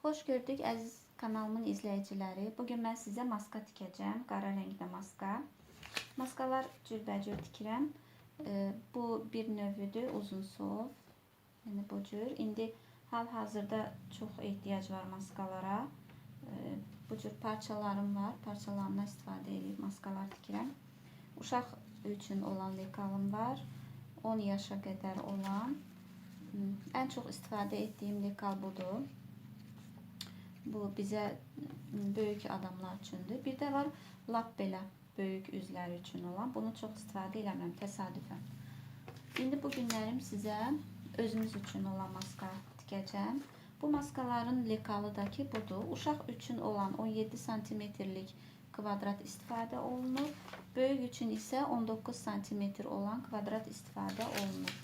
Xoş gördük əziz kanalımın izləyiciləri. Bu gün mən sizə maska tikəcəm, qara rəngdə maska. Maskalar cürbəcür tikirəm. E, Bu bir növüdür, uzun sov. Yəni bu cür. İndi hal-hazırda çox ehtiyac var maskalara. E, Bu cür parçalarım var. Parçalarımdan istifadə edib maskalar tikirəm. Uşaq üçün olan lekalım var. 10 yaşa qədər olan. Ən çox istifadə etdiyim lekal budur. Bu bizə böyük adamlar üçündür. Bir də var lap belə böyük üzlər üçün olan. Bunu çox istifadə eləmirəm təsadüfən. İndi bu günlərim sizə özünüz üçün olan maska tikəcəm. Bu maskaların lekalı da ki budur. Uşaq üçün olan 17 santimetrlik kvadrat istifadə olunur. Böyük üçün isə 19 santimetr olan kvadrat istifadə olunur.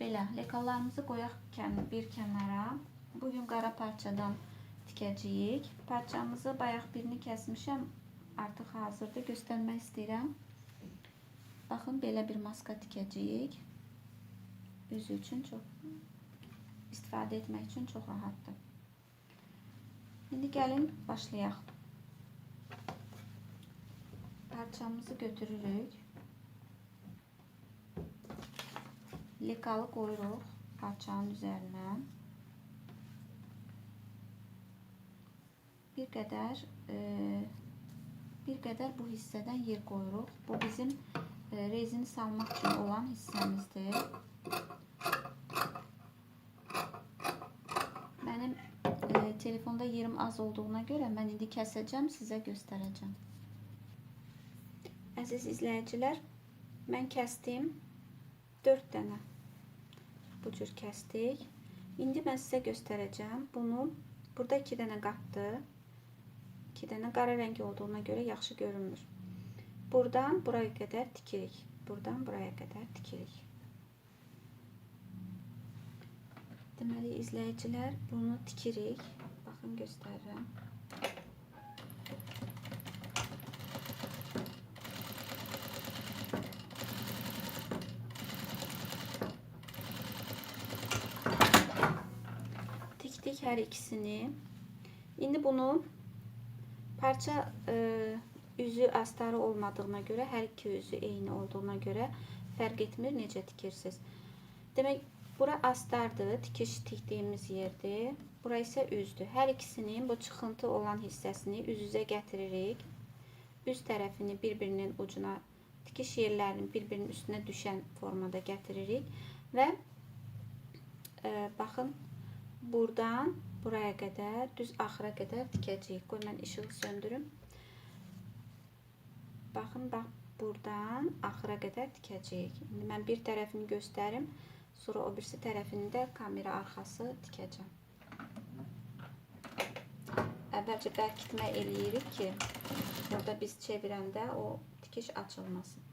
Belə lekallarımızı qoyaq bir kənara. Bugün qara parçadan tikəcəyik. Parçamızı bayaq birini kəsmişəm. Artıq hazırdır. Göstərmək istəyirəm. Baxın belə bir maska tikəcəyik. Üzü üçün çox istifadə etmək üçün çox rahatdır. İndi gəlin başlayaq. Parçamızı götürürük. Lekalı qoyuruq parçanın üzərinə. Bir qədər e, bir qədər bu hissədən yer qoyuruq. Bu bizim e, rezini salmaq üçün olan hissəmizdir. Mənim e, telefonda yerim az olduğuna görə mən indi kəsəcəm, sizə göstərəcəm. Əziz izləyicilər, mən kəsdim 4 dənə. Bu cür kəsdik. İndi mən sizə göstərəcəm. Bunu burada 2 dənə qatdı. 2 dənə qara rəng olduğuna görə yaxşı görünmür. Buradan buraya qədər tikirik. Buradan buraya qədər tikirik. Deməli izləyicilər bunu tikirik. Baxın göstərirəm. Tikdik hər ikisini. İndi bunu parça e, üzü astarı olmadığına görə, hər iki üzü eyni olduğuna görə fərq etmir necə tikirsiniz. Demək Bura astardır, tikiş tikdiyimiz yerdir. Bura isə üzdür. Hər ikisinin bu çıxıntı olan hissəsini üz-üzə gətiririk. Üst tərəfini bir-birinin ucuna, tikiş yerlərinin bir-birinin üstünə düşən formada gətiririk və e, baxın buradan buraya qədər, düz axıra qədər tikəcəyik. Qoy mən işığı söndürüm. Baxın, bax buradan axıra qədər tikəcəyik. İndi mən bir tərəfini göstərim. Sonra o birisi tərəfini də kamera arxası tikəcəm. Əvvəlcə bərkitmə eləyirik ki, burada biz çevirəndə o tikiş açılmasın.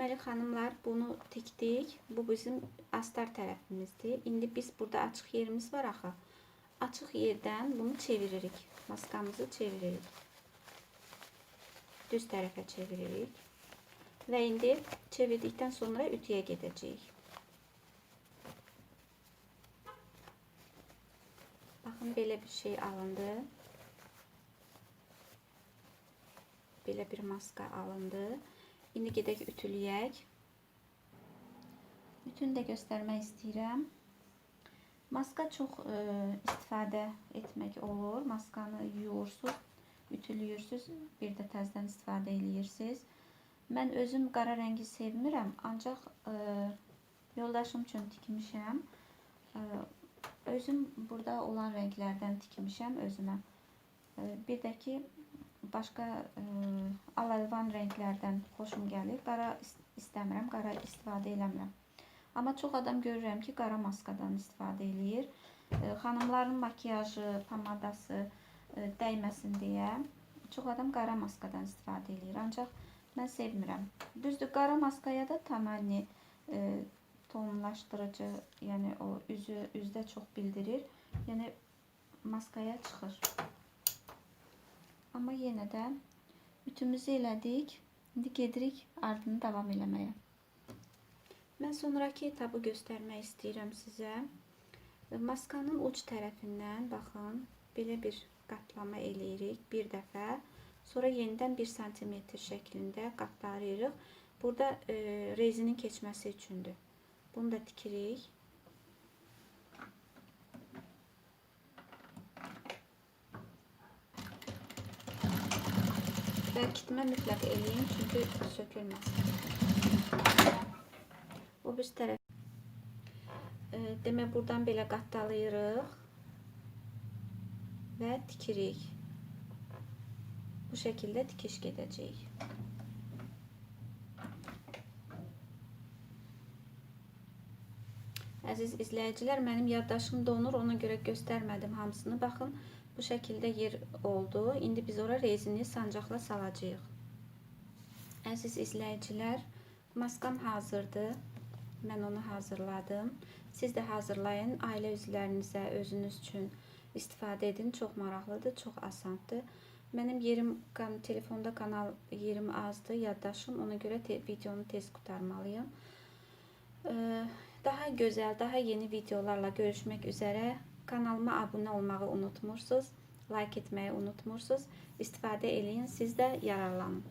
Deməli xanımlar bunu tikdik. Bu bizim astar tərəfimizdir. İndi biz burada açıq yerimiz var axı. Açıq yerdən bunu çeviririk. Maskamızı çeviririk. Düz tərəfə çeviririk. Və indi çevirdikdən sonra ütüyə gedəcəyik. Baxın belə bir şey alındı. Belə bir maska alındı. İndi gedək ütüləyək. Ütünü də göstərmək istəyirəm. Maska çox e, istifadə etmək olur. Maskanı yuyursunuz, ütülüyürsüz, bir də təzədən istifadə eləyirsiniz. Mən özüm qara rəngi sevmirəm, ancaq e, yoldaşım üçün tikmişəm. E, özüm burada olan rənglərdən tikmişəm özümə. E, bir də ki, başqa e, al-əlvan rənglərdən xoşum gəlir. Qara istəmirəm, qara istifadə eləmirəm. Amma çox adam görürəm ki, qara maskadan istifadə eləyir. E, xanımların makiyajı, pamadası e, dəyməsin deyə çox adam qara maskadan istifadə eləyir. Ancaq mən sevmirəm. Düzdür, qara maskaya da tamanni e, tohumlaşdırıcı, yəni o üzü üzdə çox bildirir. Yəni maskaya çıxır. Amma yenə də ütümüzü elədik. İndi gedirik ardını davam eləməyə. Mən sonrakı etabı göstərmək istəyirəm sizə. Maskanın uc tərəfindən baxın, belə bir qatlama eləyirik bir dəfə. Sonra yenidən 1 sm şəklində qatlayırıq. Burada e, rezinin keçməsi üçündür. Bunu da tikirik. Bərkitmə mütləq eləyin, çünki sökülməsin. O bir tərəf. E, demək buradan belə qatlayırıq və tikirik. Bu şəkildə tikiş gedəcək. Əziz izləyicilər, mənim yaddaşım donur, ona görə göstərmədim hamısını. Baxın, bu şəkildə yer oldu. İndi biz ora rezini sancaqla salacağıq. Əziz izləyicilər, maskam hazırdır. Mən onu hazırladım. Siz də hazırlayın. Ailə üzvlərinizə, özünüz üçün istifadə edin. Çox maraqlıdır, çox asandır. Mənim yerim telefonda kanal yerim azdır, yaddaşım. Ona görə te videonu tez qurtarmalıyam. Ee, daha gözəl, daha yeni videolarla görüşmək üzərə. Kanalıma abunə olmağı unutmursunuz. Like etməyi unutmursunuz. İstifadə eləyin, siz də yararlanın.